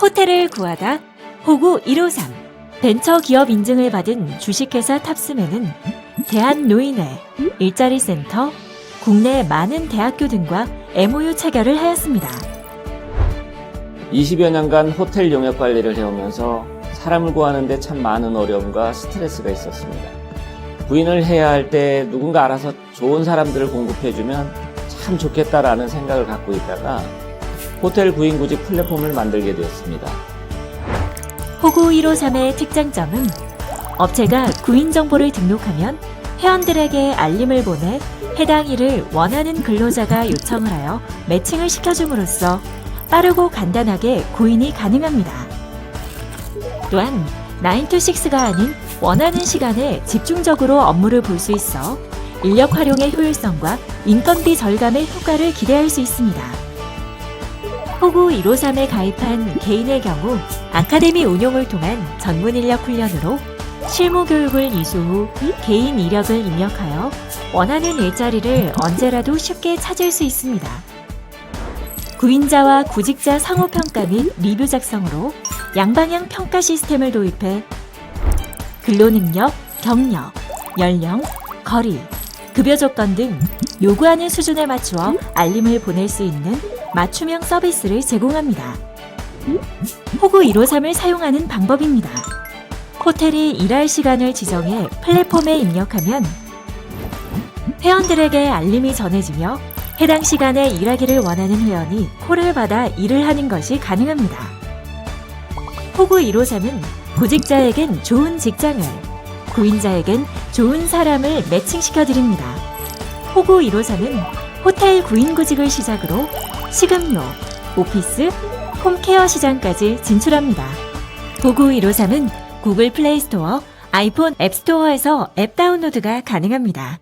호텔을 구하다 호구 153 벤처 기업 인증을 받은 주식회사 탑스맨은 대한노인회, 일자리 센터, 국내 많은 대학교 등과 MOU 체결을 하였습니다. 20여 년간 호텔 용역 관리를 해오면서 사람을 구하는데 참 많은 어려움과 스트레스가 있었습니다. 부인을 해야 할 때 누군가 알아서 좋은 사람들을 공급해주면 참 좋겠다라는 생각을 갖고 있다가 호텔 구인 구직 플랫폼을 만들게 되었습니다. 호구 153의 특장점은 업체가 구인 정보를 등록하면 회원들에게 알림을 보내 해당 일을 원하는 근로자가 요청을 하여 매칭을 시켜줌으로써 빠르고 간단하게 구인이 가능합니다. 또한 9to6가 아닌 원하는 시간에 집중적으로 업무를 볼 수 있어 인력 활용의 효율성과 인건비 절감의 효과를 기대할 수 있습니다. 호구 153에 가입한 개인의 경우 아카데미 운용을 통한 전문 인력 훈련으로 실무 교육을 이수 후 개인 이력을 입력하여 원하는 일자리를 언제라도 쉽게 찾을 수 있습니다. 구인자와 구직자 상호 평가 및 리뷰 작성으로 양방향 평가 시스템을 도입해 근로 능력, 경력, 연령, 거리, 급여 조건 등 요구하는 수준에 맞추어 알림을 보낼 수 있는 맞춤형 서비스를 제공합니다. 호구 153을 사용하는 방법입니다. 호텔이 일할 시간을 지정해 플랫폼에 입력하면 회원들에게 알림이 전해지며 해당 시간에 일하기를 원하는 회원이 콜을 받아 일을 하는 것이 가능합니다. 호구 153은 구직자에겐 좋은 직장을, 구인자에겐 좋은 사람을 매칭시켜 드립니다. 호구 153은 호텔 구인 구직을 시작으로 식음료, 오피스, 홈케어 시장까지 진출합니다. 호구 153은 구글 플레이 스토어, 아이폰 앱 스토어에서 앱 다운로드가 가능합니다.